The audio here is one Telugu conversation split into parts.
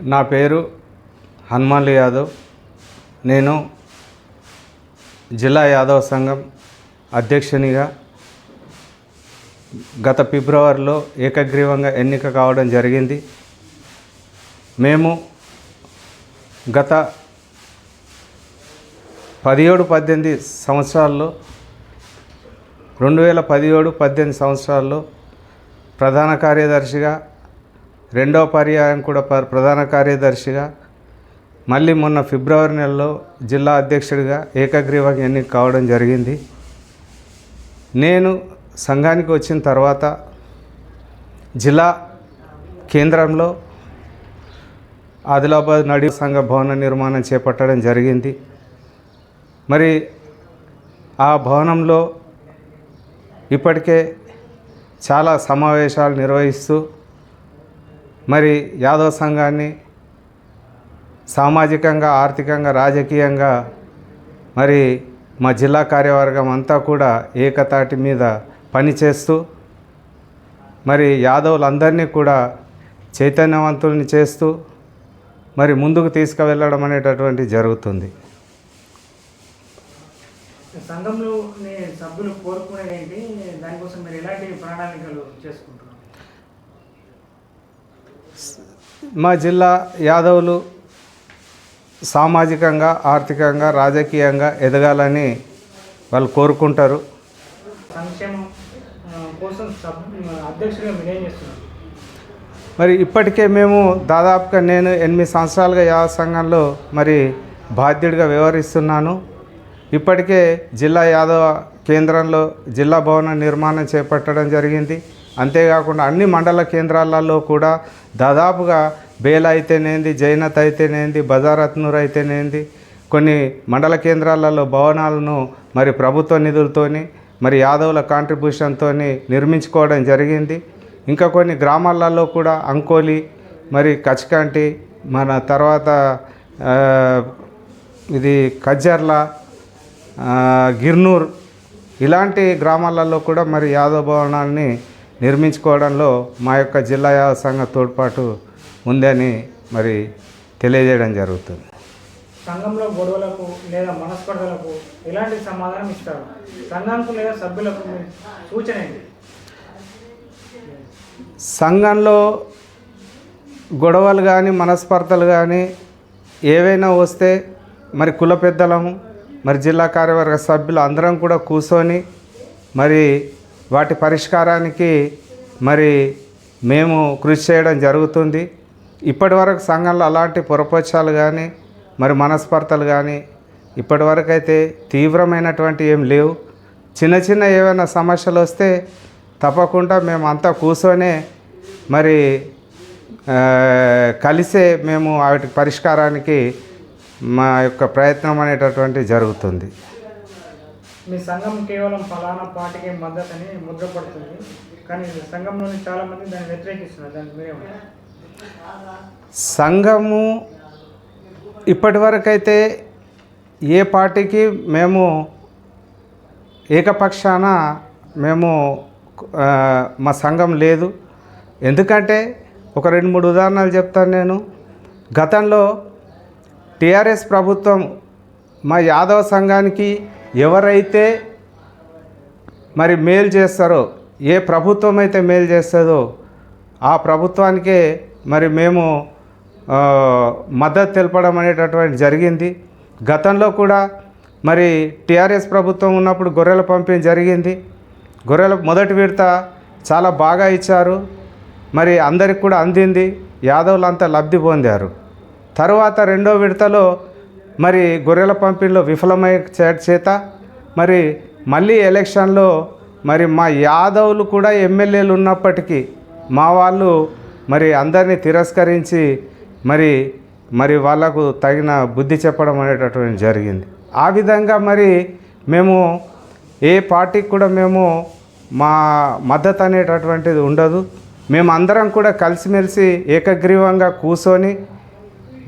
నా పేరు హనుమాన్ యాదవ్. నేను జిల్లా యాదవ్ సంఘం అధ్యక్షునిగా గత ఫిబ్రవరిలో ఏకగ్రీవంగా ఎన్నిక కావడం జరిగింది. మేము గత పదిహేడు పద్దెనిమిది సంవత్సరాల్లో రెండు వేల పదిహేడు పద్దెనిమిది సంవత్సరాల్లో ప్రధాన కార్యదర్శిగా రెండవ పర్యాయం కూడా ప్ర- ప్రధాన కార్యదర్శిగా మళ్ళీ మొన్న ఫిబ్రవరి నెలలో జిల్లా అధ్యక్షుడిగా ఏకగ్రీవంగా ఎన్నిక కావడం జరిగింది. నేను సంఘానికి వచ్చిన తర్వాత జిల్లా కేంద్రంలో ఆదిలాబాద్ నడి సంఘ భవన నిర్మాణం చేపట్టడం జరిగింది. మరి ఆ భవనంలో ఇప్పటికే చాలా సమావేశాలు నిర్వహిస్తూ మరి యాదవ్ సంఘాన్ని సామాజికంగా ఆర్థికంగా రాజకీయంగా మరి మా జిల్లా కార్యవర్గం అంతా కూడా ఏకతాటి మీద పనిచేస్తూ మరి యాదవులందరినీ కూడా చైతన్యవంతుల్ని చేస్తూ మరి ముందుకు తీసుకువెళ్ళడం అనేటటువంటి జరుగుతుంది. సంఘంలో సభ్యులు కోరుకునేది ఏంటి? దానికోసం మీరు ఎలాంటి ప్రణాళికలు చేసుకుంటున్నారు? మా జిల్లా యాదవులు సామాజికంగా ఆర్థికంగా రాజకీయంగా ఎదగాలని వాళ్ళు కోరుకుంటారు. మరి ఇప్పటికే మేము దాదాపుగా నేను ఎనిమిది సంవత్సరాలుగా యావ సంఘంలో మరి బాధ్యుడిగా వ్యవహరిస్తున్నాను. ఇప్పటికే జిల్లా యాదవ కేంద్రంలో జిల్లా భవన నిర్మాణం చేపట్టడం జరిగింది. అంతేకాకుండా అన్ని మండల కేంద్రాలలో కూడా దాదాపుగా బేల అయితేనేంది జైనత్ అయితేనేంది బజారత్నూర్ అయితేనేంది కొన్ని మండల కేంద్రాలలో భవనాలను మరి ప్రభుత్వ నిధులతోని మరి యాదవుల కాంట్రిబ్యూషన్తో నిర్మించుకోవడం జరిగింది. ఇంకా కొన్ని గ్రామాలలో కూడా అంకోలి మరి కచ్కంటి మన తర్వాత ఇది కజ్జర్ల గిర్నూర్ ఇలాంటి గ్రామాలలో కూడా మరి యాదవ భవనాన్ని నిర్మించుకోవడంలో మా యొక్క జిల్లా సంఘ తోడ్పాటు ఉందని మరి తెలియజేయడం జరుగుతుంది. సంఘంలో గొడవలకు లేదా మనస్పర్ధలకు ఎలాంటి సమాధానం ఇస్తారు? సంఘంకు లేదా సభ్యులకు సూచన సంఘంలో గొడవలు కానీ మనస్పర్ధలు కానీ ఏవైనా వస్తే మరి కుల పెద్దలము మరి జిల్లా కార్యవర్గ సభ్యులు అందరం కూడా కూర్చొని మరి వాటి పరిష్కారానికి మరి మేము కృషి చేయడం జరుగుతుంది. ఇప్పటివరకు సంఘంలో అలాంటి పొరపక్షాలు కానీ మరి మనస్పర్ధలు కానీ ఇప్పటివరకైతే అయితే తీవ్రమైనటువంటి ఏం లేవు. చిన్న చిన్న ఏమైనా సమస్యలు వస్తే తప్పకుండా మేము అంతా కూర్చొనే మరి కలిసే మేము వాటి పరిష్కారానికి మా యొక్క ప్రయత్నం అనేటటువంటి జరుగుతుంది. మీ సంఘం కేవలం ఫలానా పార్టీకి మద్దతు అని ముద్రపడుతుంది. కానీ సంఘంలోని చాలా మంది దాన్ని వ్యతిరేకిస్తున్నారు. దాన్ని మీరేమంటారు సంఘము ఇప్పటివరకైతే ఏ పార్టీకి మేము ఏకపక్షాన మేము మా సంఘం లేదు. ఎందుకంటే ఒక రెండు మూడు ఉదాహరణలు చెప్తాను నేను. గతంలో టీఆర్ఎస్ ప్రభుత్వం మా యాదవ సంఘానికి ఎవరైతే మరి మేలు చేస్తారో ఏ ప్రభుత్వం అయితే మేలు చేస్తుందో ఆ ప్రభుత్వానికే మరి మేము మద్దతు తెలపడం అనేటటువంటి జరిగింది. గతంలో కూడా మరి టీఆర్ఎస్ ప్రభుత్వం ఉన్నప్పుడు గొర్రెల పంపిణీ జరిగింది. గొర్రెల మొదటి విడత చాలా బాగా ఇచ్చారు. మరి అందరికి కూడా అందింది. యాదవులంతా లబ్ధి పొందారు. తర్వాత రెండో విడతలో మరి గొర్రెల పంపిణీలో విఫలమై చేత మరి మళ్ళీ ఎలక్షన్లో మరి మా యాదవులు కూడా ఎమ్మెల్యేలు ఉన్నప్పటికీ మా వాళ్ళు మరి అందరినీ తిరస్కరించి మరి మరి వాళ్ళకు తగిన బుద్ధి చెప్పడం అనేటటువంటి జరిగింది. ఆ విధంగా మరి మేము ఏ పార్టీకి కూడా మేము మా మద్దతు అనేటటువంటిది ఉండదు. మేము అందరం కూడా కలిసిమెలిసి ఏకగ్రీవంగా కూర్చొని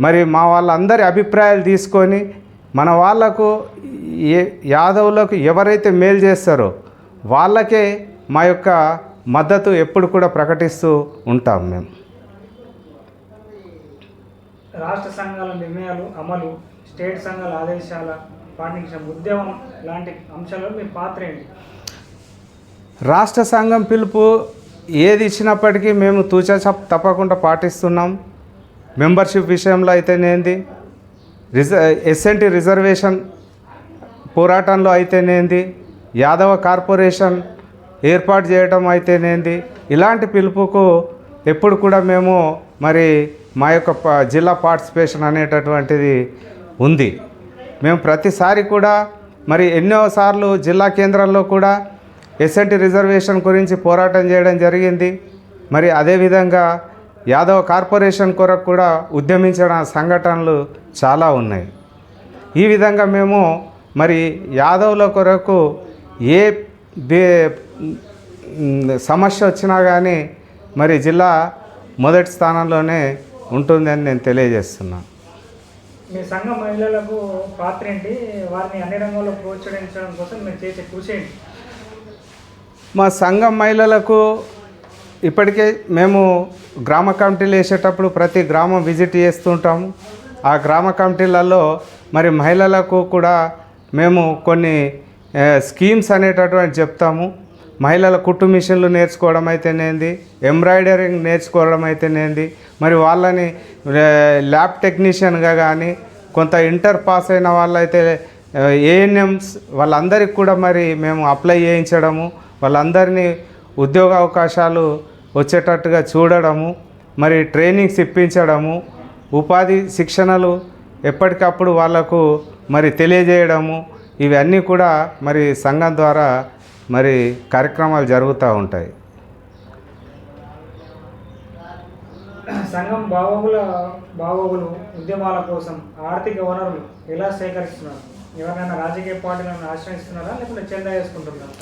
మరి మా వాళ్ళందరి అభిప్రాయాలు తీసుకొని మన వాళ్ళకు ఏ యాదవులకు ఎవరైతే మేలు చేస్తారో వాళ్ళకే మా యొక్క మద్దతు ఎప్పుడు కూడా ప్రకటిస్తూ ఉంటాం మేము. రాష్ట్ర సంఘాల నిర్ణయాలు అమలు స్టేట్ సంఘాల ఆదేశాల పాటించడం ఉద్యమం లాంటి అంశాల్లో మీ పాత్ర ఏంటి? రాష్ట్ర సంఘం పిలుపు ఏది ఇచ్చినప్పటికీ మేము తూచా తప్పకుండా పాటిస్తున్నాం. మెంబర్షిప్ విషయంలో అయితేనేంది? రిజ ఎస్ఎన్టీ రిజర్వేషన్ పోరాటంలో అయితేనేంది? యాదవ కార్పొరేషన్ ఏర్పాటు చేయడం అయితేనేంది? ఇలాంటి పిలుపుకు ఎప్పుడు కూడా మేము మరి మా యొక్క ప- జిల్లా పార్టిసిపేషన్ అనేటటువంటిది ఉంది. మేము ప్రతిసారి కూడా మరి ఎన్నోసార్లు జిల్లా కేంద్రంలో కూడా ఎస్ఎన్టీ రిజర్వేషన్ గురించి పోరాటం చేయడం జరిగింది. మరి అదేవిధంగా యాదవ కార్పొరేషన్ కొరకు కూడా ఉద్యమించిన సంఘటనలు చాలా ఉన్నాయి. ఈ విధంగా మేము మరి యాదవుల కొరకు ఏ సమస్య వచ్చినా కానీ మరి జిల్లా మొదటి స్థానంలోనే ఉంటుందని నేను తెలియజేస్తున్నాను మీ సంఘ మహిళలకు పాత్ర ఏంటి? వారిని అన్ని రంగాల్లో ప్రోత్సహించడం కోసం మీరు చేసే కృషి ఏంటి? మా సంఘం మహిళలకు ఇప్పటికే మేము గ్రామ కమిటీలు వేసేటప్పుడు ప్రతి గ్రామం విజిట్ చేస్తుంటాము ఆ గ్రామ కమిటీలలో మరి మహిళలకు కూడా మేము కొన్ని స్కీమ్స్ అనేటటువంటి చెప్తాము. మహిళల కుట్టు మిషన్లు నేర్చుకోవడం అయితేనేంది ఎంబ్రాయిడరింగ్ నేర్చుకోవడం అయితేనేంది మరి వాళ్ళని ల్యాబ్ టెక్నీషియన్గా కానీ కొంత ఇంటర్ పాస్ అయిన వాళ్ళైతే ఏఎన్ఎంస్ వాళ్ళందరికీ కూడా మరి మేము అప్లై చేయించడము వాళ్ళందరినీ ఉద్యోగ అవకాశాలు వచ్చేటట్టుగా చూడడము మరి ట్రైనింగ్స్ ఇప్పించడము ఉపాధి శిక్షణలు ఎప్పటికప్పుడు వాళ్ళకు మరి తెలియజేయడము ఇవన్నీ కూడా మరి సంఘం ద్వారా మరి కార్యక్రమాలు జరుగుతూ ఉంటాయి. సంఘం బాగోగుల బాగోగులు ఉద్యమాల కోసం ఆర్థిక వనరులు ఎలా సేకరిస్తున్నారు? ఎవరైనా రాజకీయ పార్టీలను ఆశ్రయిస్తున్నారా? లేకుంటే చందా వేసుకుంటున్నారా?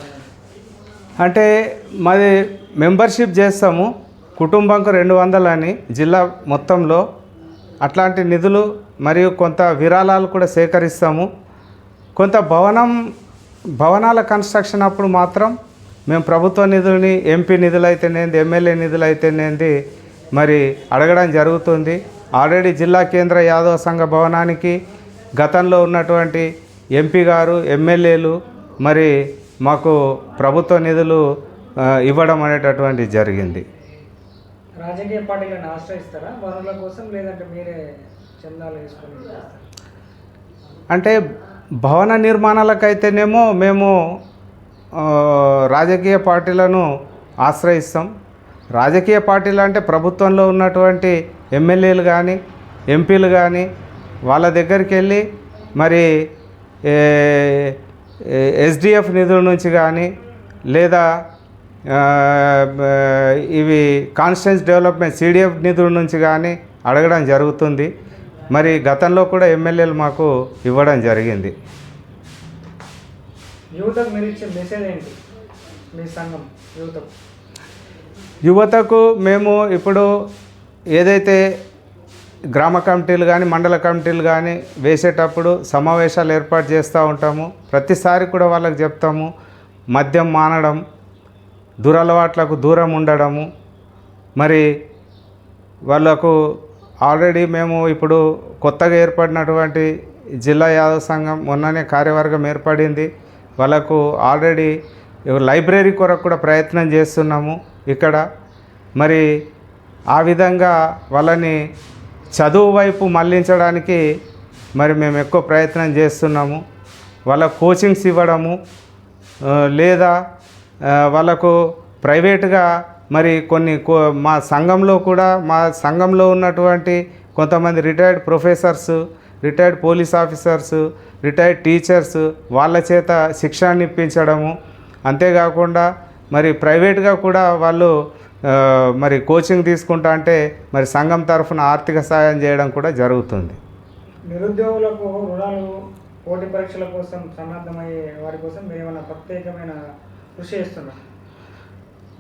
అంటే మాది మెంబర్షిప్ చేస్తాము కుటుంబంకు రెండు వందలని జిల్లా మొత్తంలో. అట్లాంటి నిధులు మరియు కొంత విరాళాలు కూడా సేకరిస్తాము. కొంత భవనం భవనాల కన్స్ట్రక్షన్ అప్పుడు మాత్రం మేము ప్రభుత్వ నిధులని ఎంపీ నిధులు అయితేనేది ఎమ్మెల్యే నిధులు అయితేనేది మరి అడగడం జరుగుతుంది. ఆల్రెడీ జిల్లా కేంద్ర యాదవ సంఘ భవనానికి గతంలో ఉన్నటువంటి ఎంపీ గారు ఎమ్మెల్యేలు మరి మాకు ప్రభుత్వ నిధులు ఇవ్వడం అనేటటువంటి జరిగింది రాజకీయ పార్టీలను ఆశ్రయిస్తారా వనరుల కోసం లేదంటే మీరే చందాలు వేసుకొని? అంటే భవన నిర్మాణాలకైతేనేమో మేము రాజకీయ పార్టీలను ఆశ్రయిస్తాం రాజకీయ పార్టీలు అంటే ప్రభుత్వంలో ఉన్నటువంటి ఎమ్మెల్యేలు కానీ ఎంపీలు కానీ వాళ్ళ దగ్గరికి వెళ్ళి మరి ఎస్డిఎఫ్ నిధుల నుంచి కానీ లేదా ఇవి కాన్స్టిట్యూన్స్ డెవలప్మెంట్ సిడిఎఫ్ నిధుల నుంచి కానీ అడగడం జరుగుతుంది. మరి గతంలో కూడా ఎమ్మెల్యేలు మాకు ఇవ్వడం జరిగింది. యువతకు మేము ఇప్పుడు ఏదైతే గ్రామ కమిటీలు కానీ మండల కమిటీలు కానీ వేసేటప్పుడు సమావేశాలు ఏర్పాటు చేస్తూ ఉంటాము. ప్రతిసారి కూడా వాళ్ళకి చెప్తాము మద్యం మానడం దురలవాట్లకు దూరం ఉండడము. మరి వాళ్ళకు ఆల్రెడీ మేము ఇప్పుడు కొత్తగా ఏర్పడినటువంటి జిల్లా యాదవ సంఘం మొన్ననే కార్యవర్గం ఏర్పడింది. వాళ్ళకు ఆల్రెడీ లైబ్రరీ కొరకు కూడా ప్రయత్నం చేస్తున్నాము ఇక్కడ. మరి ఆ విధంగా వాళ్ళని చదువు వైపు మళ్ళించడానికి మరి మేము ఎక్కువ ప్రయత్నం చేస్తున్నాము. వాళ్ళ కోచింగ్స్ ఇవ్వడము లేదా వాళ్ళకు ప్రైవేట్గా మరి కొన్ని కో మా సంఘంలో కూడా మా సంఘంలో ఉన్నటువంటి కొంతమంది retired professors retired police officers retired teachers వాళ్ళ చేత శిక్షణ ఇప్పించడము అంతేకాకుండా మరి ప్రైవేట్గా కూడా వాళ్ళు మరి కోచింగ్ తీసుకుంటా అంటే మరి సంఘం తరఫున ఆర్థిక సహాయం చేయడం కూడా జరుగుతుంది. నిరుద్యోగులకు రుణాలు పోటీ పరీక్షల కోసం సన్నద్ధమయ్యే వారి కోసం ఏమైనా ప్రత్యేకమైన కృషి చేస్తున్నారు?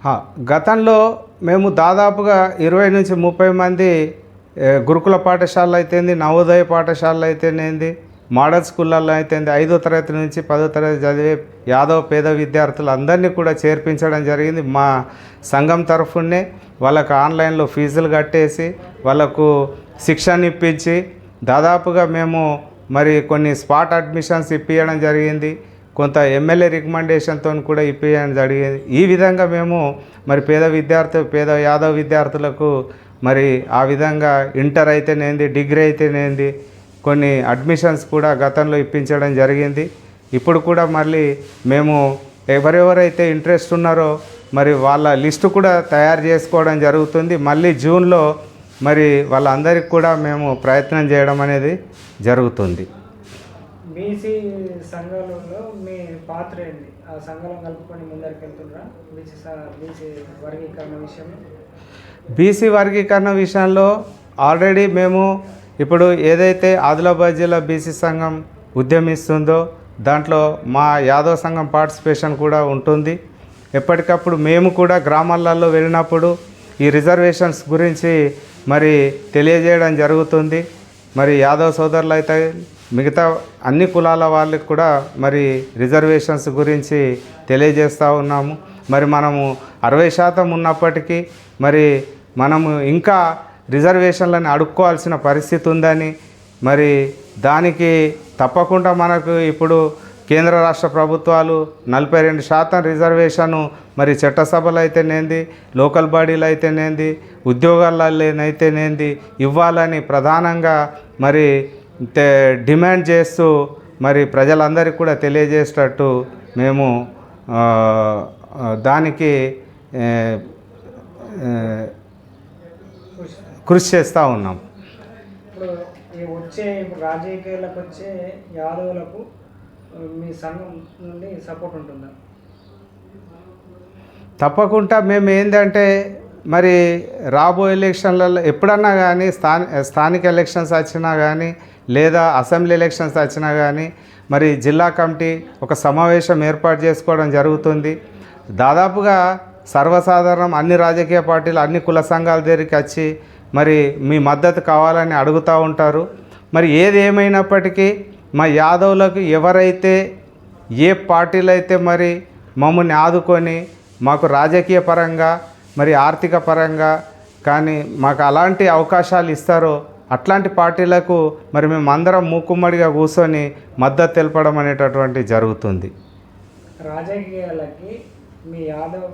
హా, గతంలో మేము దాదాపుగా ఇరవై నుంచి ముప్పై మంది గురుకుల పాఠశాలలు అయితేంది నవోదయ పాఠశాలలు అయితేనేంది మోడల్ స్కూళ్ళల్లో అయితేంది ఐదో తరగతి నుంచి పదో తరగతి చదివే యాదవ పేద విద్యార్థులు అందరినీ కూడా చేర్పించడం జరిగింది. మా సంఘం తరఫునే వాళ్ళకు ఆన్లైన్లో ఫీజులు కట్టేసి వాళ్ళకు శిక్షణ ఇప్పించి దాదాపుగా మేము మరి కొన్ని స్పాట్ అడ్మిషన్స్ ఇప్పించడం జరిగింది. కొంత ఎమ్మెల్యే రికమెండేషన్తో కూడా ఇప్పించడం జరిగింది. ఈ విధంగా మేము మరి పేద విద్యార్థి పేద యాదవ్ విద్యార్థులకు మరి ఆ విధంగా ఇంటర్ అయితేనేంది డిగ్రీ అయితేనేంది కొన్ని అడ్మిషన్స్ కూడా గతంలో ఇప్పించడం జరిగింది. ఇప్పుడు కూడా మళ్ళీ మేము ఎవరెవరైతే ఇంట్రెస్ట్ ఉన్నారో మరి వాళ్ళ లిస్టు కూడా తయారు చేసుకోవడం జరుగుతుంది. మళ్ళీ జూన్లో మరి వాళ్ళందరికీ కూడా మేము ప్రయత్నం చేయడం అనేది జరుగుతుంది. బీసీ సంఘాలలో మీ పాత్ర ఏంటి? ఆ సంఘాలను కలుపుకొని ముందరికి వెళ్తున్నారా బీసీ స- బీసీ వర్గీకరణ విషయం బీసీ వర్గీకరణ విషయంలో ఆల్రెడీ మేము ఇప్పుడు ఏదైతే ఆదిలాబాద్ జిల్లా బీసీ సంఘం ఉద్యమిస్తుందో దాంట్లో మా యాదవ సంఘం పార్టిసిపేషన్ కూడా ఉంటుంది. ఎప్పటికప్పుడు మేము కూడా గ్రామాలలో వెళ్ళినప్పుడు ఈ రిజర్వేషన్స్ గురించి మరి తెలియజేయడం జరుగుతుంది. మరి యాదవ్ సోదరులు అయితే మిగతా అన్ని కులాల వాళ్ళకి కూడా మరి రిజర్వేషన్స్ గురించి తెలియజేస్తూ ఉన్నాము. మరి మనము అరవై శాతం ఉన్నప్పటికీ మరి మనము ఇంకా రిజర్వేషన్లను అడుక్కోవాల్సిన పరిస్థితి ఉందని మరి దానికి తప్పకుండా మనకు ఇప్పుడు కేంద్ర రాష్ట్ర ప్రభుత్వాలు నలభై రెండు శాతం రిజర్వేషను మరి చట్టసభలు అయితేనేంది లోకల్ బాడీలు అయితేనేంది ఉద్యోగాలైతేనేంది ఇవ్వాలని ప్రధానంగా మరి తే- డిమాండ్ చేస్తూ మరి ప్రజలందరికీ కూడా తెలియజేసేటట్టు మేము దానికి కృషి చేస్తూ ఉన్నాం. వచ్చే రాజకీయాలకు వచ్చే యాదవులకు మీ సంఘం నుండి సపోర్ట్ ఉంటుందా? తప్పకుండా మేము ఏంటంటే మరి రాబోయే ఎలక్షన్లలో ఎప్పుడన్నా కానీ స్థాని స్థానిక ఎలక్షన్స్ వచ్చినా కానీ లేదా అసెంబ్లీ ఎలక్షన్స్ వచ్చినా కానీ మరి జిల్లా కమిటీ ఒక సమావేశం ఏర్పాటు చేసుకోవడం జరుగుతుంది. దాదాపుగా సర్వసాధారణం అన్ని రాజకీయ పార్టీలు అన్ని కుల సంఘాల దగ్గరికి వచ్చి మరి మీ మద్దతు కావాలని అడుగుతూ ఉంటారు. మరి ఏది ఏమైనప్పటికీ మా యాదవులకు ఎవరైతే ఏ పార్టీలు అయితే మరి మమ్మల్ని ఆదుకొని మాకు రాజకీయ పరంగా మరి ఆర్థిక పరంగా కానీ మాకు అలాంటి అవకాశాలు ఇస్తారో అట్లాంటి పార్టీలకు మరి మేము అందరం మూకుమ్మడిగా కూర్చొని మద్దతు తెలపడం అనేటటువంటి జరుగుతుంది. రాజకీయాలకి మీ యాదవ్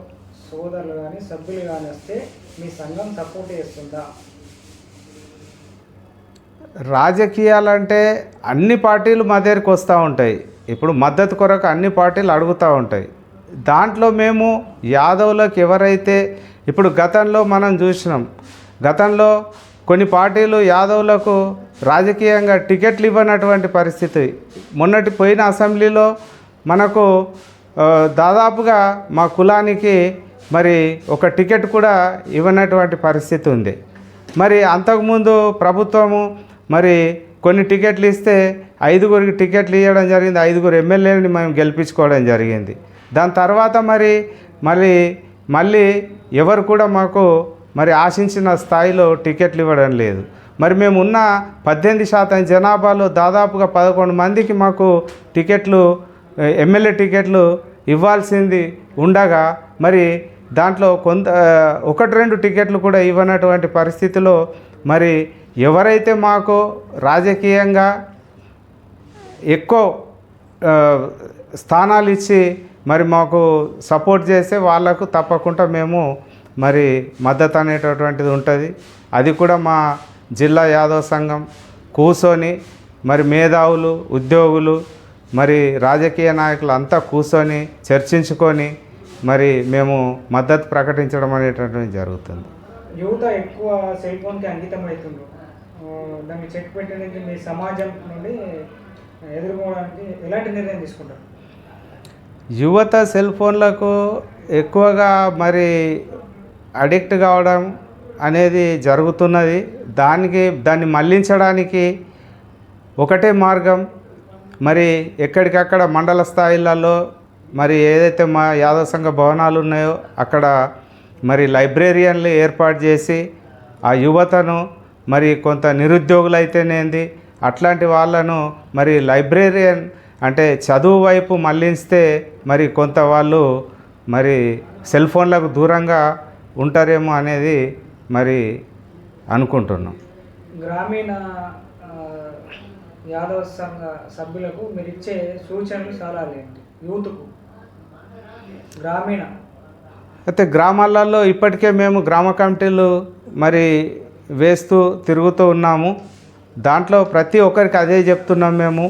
సోదరులు కానీ సభ్యులు కానీ వస్తే మీ సంఘం సపోర్ట్ చేస్తుందా? రాజకీయాలంటే అన్ని పార్టీలు మా దగ్గరికి వస్తూ ఉంటాయి. ఇప్పుడు మద్దతు కొరకు అన్ని పార్టీలు అడుగుతూ ఉంటాయి. దాంట్లో మేము యాదవులకు ఎవరైతే ఇప్పుడు గతంలో మనం చూసినాం. గతంలో కొన్ని పార్టీలు యాదవులకు రాజకీయంగా టికెట్లు ఇవ్వనటువంటి పరిస్థితి. మొన్నటి పోయిన అసెంబ్లీలో మనకు దాదాపుగా మా కులానికి మరి ఒక టికెట్ కూడా ఇవ్వనటువంటి పరిస్థితి ఉంది. మరి అంతకుముందు ప్రభుత్వము మరి కొన్ని టికెట్లు ఇస్తే ఐదుగురికి టికెట్లు ఇవ్వడం జరిగింది. ఐదుగురు ఎమ్మెల్యేలని మేము గెలిపించుకోవడం జరిగింది. దాని తర్వాత మరి మళ్ళీ మళ్ళీ ఎవరు కూడా మాకు మరి ఆశించిన స్థాయిలో టికెట్లు ఇవ్వడం లేదు. మరి మేము ఉన్న పద్దెనిమిది శాతం జనాభాలో దాదాపుగా పదకొండు మందికి మాకు టికెట్లు ఎమ్మెల్యే టికెట్లు ఇవ్వాల్సింది ఉండగా మరి దాంట్లో కొంత ఒకటి రెండు టికెట్లు కూడా ఇవ్వనటువంటి పరిస్థితిలో మరి ఎవరైతే మాకు రాజకీయంగా ఎక్కువ స్థానాలు ఇచ్చి మరి మాకు సపోర్ట్ చేస్తే వాళ్ళకు తప్పకుండా మేము మరి మద్దతు అనేటటువంటిది ఉంటుంది. అది కూడా మా జిల్లా యాదవ సంఘం కూర్చొని మరి మేధావులు ఉద్యోగులు మరి రాజకీయ నాయకులు అంతా కూర్చొని చర్చించుకొని మరి మేము మద్దతు ప్రకటించడం అనేటటువంటిది జరుగుతుంది. యువత ఎక్కువ సెల్ ఫోన్కి అంకితం అవుతుంది దాన్ని చెక్ పెట్టడానికి మీ సమాజం నుండి ఎదుర్కోవడానికి ఎలాంటి నిర్ణయం తీసుకుంటారు? యువత సెల్ ఫోన్లకు ఎక్కువగా మరి అడిక్ట్ కావడం అనేది జరుగుతున్నది. దానికి దాన్ని మళ్ళించడానికి ఒకటే మార్గం. మరి ఎక్కడికక్కడ మండల స్థాయిలలో మరి ఏదైతే మా యాదవ సంఘ భవనాలు ఉన్నాయో అక్కడ మరి లైబ్రేరియన్లు ఏర్పాటు చేసి ఆ యువతను మరి కొంత నిరుద్యోగులైతేనేంది? అట్లాంటి వాళ్ళను మరి లైబ్రేరియన్ అంటే చదువు వైపు మళ్ళిస్తే మరి కొంత వాళ్ళు మరి సెల్ ఫోన్లకు దూరంగా ఉంటారేమో అనేది మరి అనుకుంటున్నాం. గ్రామీణ యాదవ సంఘ సభ్యులకు మీరు ఇచ్చే సూచనలు సలహాలు ఏంటి యూత్కు గ్రామీణ. అయితే గ్రామాలలో ఇప్పటికే మేము గ్రామ కమిటీలు మరి వేస్తూ తిరుగుతూ ఉన్నాము. దాంట్లో ప్రతి ఒక్కరికి అదే చెప్తున్నాం మేము.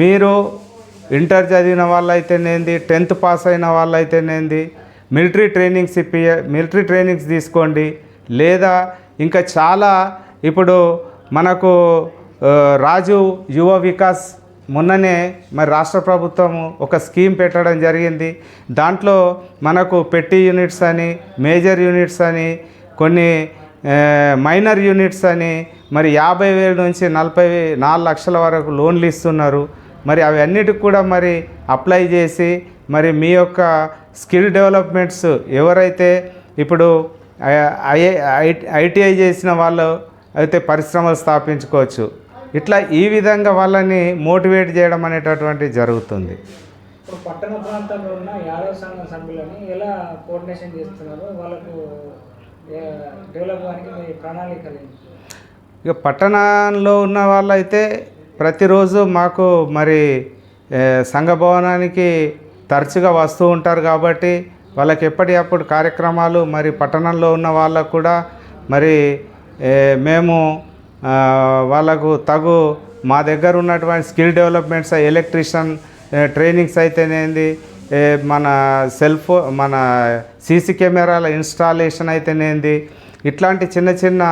మీరు ఇంటర్ చదివిన వాళ్ళైతేనేంది టెన్త్ పాస్ అయిన వాళ్ళైతేనేంది మిలిటరీ ట్రైనింగ్స్ ఇప్పి మిలిటరీ ట్రైనింగ్స్ తీసుకోండి. లేదా ఇంకా చాలా ఇప్పుడు మనకు రాజు యువ వికాస్ మొన్ననే మరి రాష్ట్ర ప్రభుత్వం ఒక స్కీమ్ పెట్టడం జరిగింది. దాంట్లో మనకు పెట్టి యూనిట్స్ అని మేజర్ యూనిట్స్ అని కొన్ని మైనర్ యూనిట్స్ అని మరి యాభై వేల నుంచి నలభై నాలుగు లక్షల వరకు లోన్లు ఇస్తున్నారు. మరి అవి అన్నిటికి కూడా మరి అప్లై చేసి మరి మీ యొక్క స్కిల్ డెవలప్మెంట్స్ ఎవరైతే ఇప్పుడు ఐటీఐ చేసిన వాళ్ళు అయితే పరిశ్రమలు స్థాపించుకోవచ్చు. ఇట్లా ఈ విధంగా వాళ్ళని మోటివేట్ చేయడం అనేటటువంటి జరుగుతుంది. పట్టణ ప్రాంతంలో ఉన్న యాదవ సంఘ సభ్యులని ఎలా కోఆర్డినేషన్ చేస్తున్నారు? వాళ్ళకు డెవలప్ అవ్వడానికి మీ ప్రణాళికలు ఇక పట్టణంలో ఉన్న వాళ్ళైతే ప్రతిరోజు మాకు మరి సంఘ భవనానికి తరచుగా వస్తూ ఉంటారు కాబట్టి వాళ్ళకి ఎప్పటికప్పుడు కార్యక్రమాలు మరి పట్టణంలో ఉన్న వాళ్ళకు కూడా మరి మేము వాళ్ళకు తగు మా దగ్గర ఉన్నటువంటి స్కిల్ డెవలప్మెంట్స్ ఎలక్ట్రీషియన్ ట్రైనింగ్స్ అయితేనేంది మన సెల్ ఫోన్ మన సీసీ కెమెరాల ఇన్స్టాలేషన్ అయితేనేంది? ఇట్లాంటి చిన్న చిన్న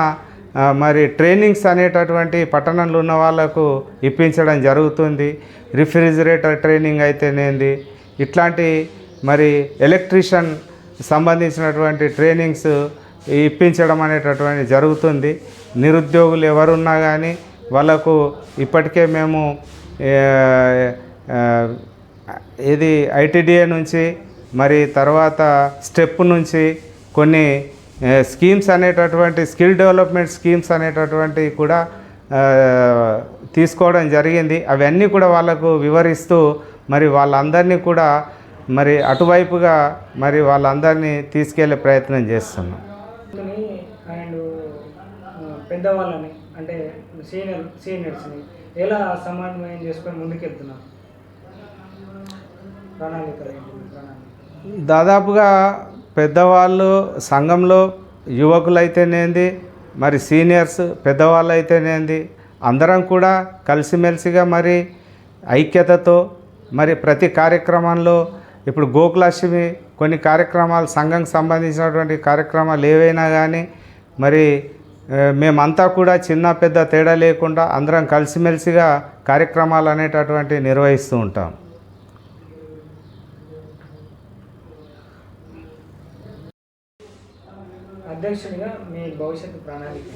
మరి ట్రైనింగ్స్ అనేటటువంటి పట్టణంలో ఉన్న వాళ్ళకు ఇప్పించడం జరుగుతుంది. రిఫ్రిజిరేటర్ ట్రైనింగ్ అయితేనేంది? ఇట్లాంటి మరి ఎలక్ట్రీషియన్ సంబంధించినటువంటి ట్రైనింగ్స్ ఇప్పించడం అనేటటువంటి జరుగుతుంది. నిరుద్యోగులు ఎవరున్నా కానీ వాళ్ళకు ఇప్పటికే మేము ఇది ఐటీడీఏ నుంచి మరి తర్వాత స్టెప్ నుంచి కొన్ని స్కీమ్స్ అనేటటువంటి స్కిల్ డెవలప్మెంట్ స్కీమ్స్ అనేటటువంటివి కూడా తీసుకోవడం జరిగింది. అవన్నీ కూడా వాళ్ళకు వివరిస్తూ మరి వాళ్ళందరినీ కూడా మరి అటువైపుగా మరి వాళ్ళందరినీ తీసుకెళ్ళే ప్రయత్నం చేస్తున్నాం. అండ్ పెద్దవాళ్ళని అంటే సీనియర్ సీనియర్స్ని ఎలా సమన్వయం చేసుకొని ముందుకెళ్తున్నారు? దాదాపుగా పెద్దవాళ్ళు సంఘంలో యువకులైతేనేంది మరి సీనియర్స్ పెద్దవాళ్ళు అయితేనేంది అందరం కూడా కలిసిమెలిసిగా మరి ఐక్యతతో మరి ప్రతి కార్యక్రమంలో ఇప్పుడు గోకులాష్టమి కొన్ని కార్యక్రమాలు సంఘంకి సంబంధించినటువంటి కార్యక్రమాలు ఏవైనా కానీ మరి మేమంతా కూడా చిన్న పెద్ద తేడా లేకుండా అందరం కలిసిమెలిసిగా కార్యక్రమాలు అనేటటువంటి నిర్వహిస్తూ ఉంటాం. అధ్యక్షుడిగా మీ భవిష్యత్తు ప్రణాళిక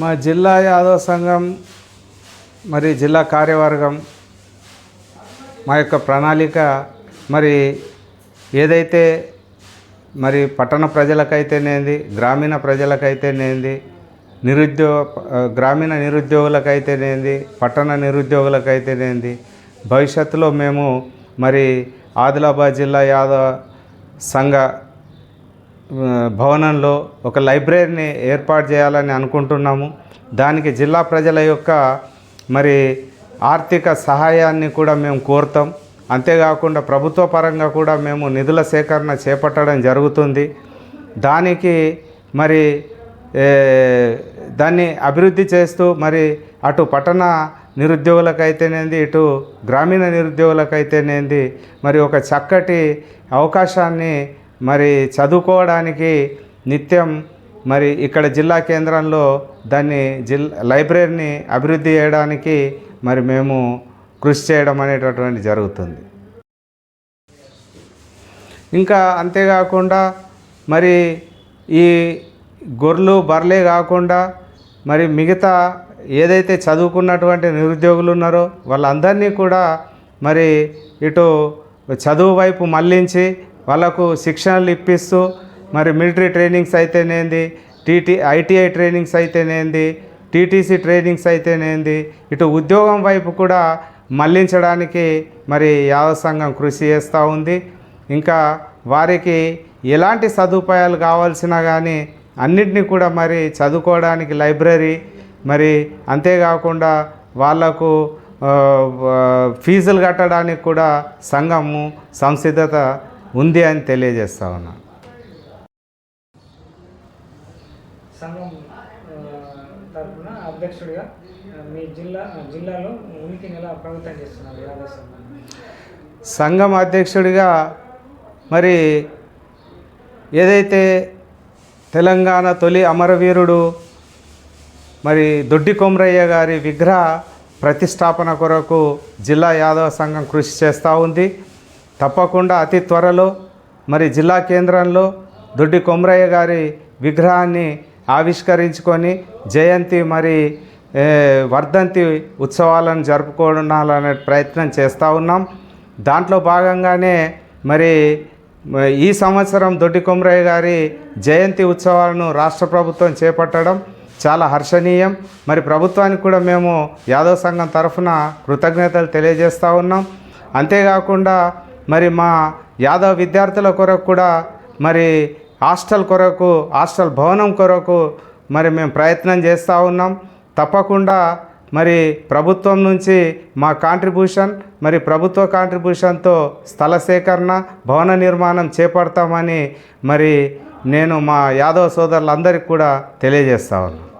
మా జిల్లా యాదవ సంఘం మరి జిల్లా కార్యవర్గం మా యొక్క ప్రణాళిక మరి ఏదైతే మరి పట్టణ ప్రజలకైతేనేంది గ్రామీణ ప్రజలకైతేనేంది నిరుద్యోగ గ్రామీణ నిరుద్యోగులకైతేనేంది పట్టణ నిరుద్యోగులకైతేనేంది భవిష్యత్తులో మేము మరి ఆదిలాబాద్ జిల్లా యాదవ సంఘ భవనంలో ఒక లైబ్రరీని ఏర్పాటు చేయాలని అనుకుంటున్నాము. దానికి జిల్లా ప్రజల యొక్క మరి ఆర్థిక సహాయాన్ని కూడా మేము కోరుతాం. అంతేకాకుండా ప్రభుత్వ పరంగా కూడా మేము నిధుల సేకరణ చేపట్టడం జరుగుతుంది. దానికి మరి దాన్ని అభివృద్ధి చేస్తూ మరి అటు పట్టణ నిరుద్యోగులకైతేనేంది ఇటు గ్రామీణ నిరుద్యోగులకైతేనేది మరి ఒక చక్కటి అవకాశాన్ని మరి చదువుకోవడానికి నిత్యం మరి ఇక్కడ జిల్లా కేంద్రంలో దాన్ని జిల్ లైబ్రరీని అభివృద్ధి చేయడానికి మరి మేము కృషి చేయడం అనేటటువంటి జరుగుతుంది. ఇంకా అంతేకాకుండా మరి ఈ గొర్రెలు బర్లే కాకుండా మరి మిగతా ఏదైతే చదువుకున్నటువంటి నిరుద్యోగులు ఉన్నారో వాళ్ళందరినీ కూడా మరి ఇటు చదువు వైపు మళ్ళించి వాళ్ళకు శిక్షణలు ఇప్పిస్తూ మరి మిలిటరీ ట్రైనింగ్స్ అయితేనేంది టీటీ ఐటీఐ ట్రైనింగ్స్ అయితేనేంది టీటీసీ ట్రైనింగ్స్ అయితేనేంది ఇటు ఉద్యోగం వైపు కూడా మళ్ళించడానికి మరి యాదవ సంఘం కృషి చేస్తూ ఉంది. ఇంకా వారికి ఎలాంటి సదుపాయాలు కావాల్సినా కానీ అన్నిటినీ కూడా మరి చదువుకోవడానికి లైబ్రరీ మరి అంతేకాకుండా వాళ్ళకు ఫీజులు కట్టడానికి కూడా సంఘము సంసిద్ధత ఉంది అని తెలియజేస్తా ఉన్నా. సంఘం ఆ, తరఫున అధ్యక్షుడిగా ఆ, మీ జిల్లా జిల్లాలో ఉనికిని ఎలా ప్రభుత్వం చేస్తున్నారు. యాదవ్ సంఘం సంఘం అధ్యక్షుడిగా మరి ఏదైతే తెలంగాణ తొలి అమరవీరుడు మరి దొడ్డి కొమరయ్య గారి విగ్రహ ప్రతిష్టాపన కొరకు జిల్లా యాదవ సంఘం కృషి చేస్తూ ఉంది. తప్పకుండా అతి త్వరలో మరి జిల్లా కేంద్రంలో దొడ్డి కొమరయ్య గారి విగ్రహాన్ని ఆవిష్కరించుకొని జయంతి మరి వర్ధంతి ఉత్సవాలను జరుపుకోవాలనే ప్రయత్నం చేస్తూ ఉన్నాం. దాంట్లో భాగంగానే మరి ఈ సంవత్సరం దొడ్డి కొమరయ్య గారి జయంతి ఉత్సవాలను రాష్ట్ర ప్రభుత్వం చేపట్టడం చాలా హర్షణీయం. మరి ప్రభుత్వానికి కూడా మేము యాదవ్ సంఘం తరఫున కృతజ్ఞతలు తెలియజేస్తూ ఉన్నాం. అంతేకాకుండా మరి మా యాదవ్ విద్యార్థుల కొరకు కూడా మరి హాస్టల్ కొరకు హాస్టల్ భవనం కొరకు మరి మేము ప్రయత్నం చేస్తూ ఉన్నాం. తప్పకుండా మరి ప్రభుత్వం నుంచి మా కాంట్రిబ్యూషన్ మరి ప్రభుత్వ కాంట్రిబ్యూషన్తో స్థల సేకరణ భవన నిర్మాణం చేపడతామని మరి నేను మా యాదవ సోదరులందరికీ కూడా తెలియజేస్తా ఉన్నాను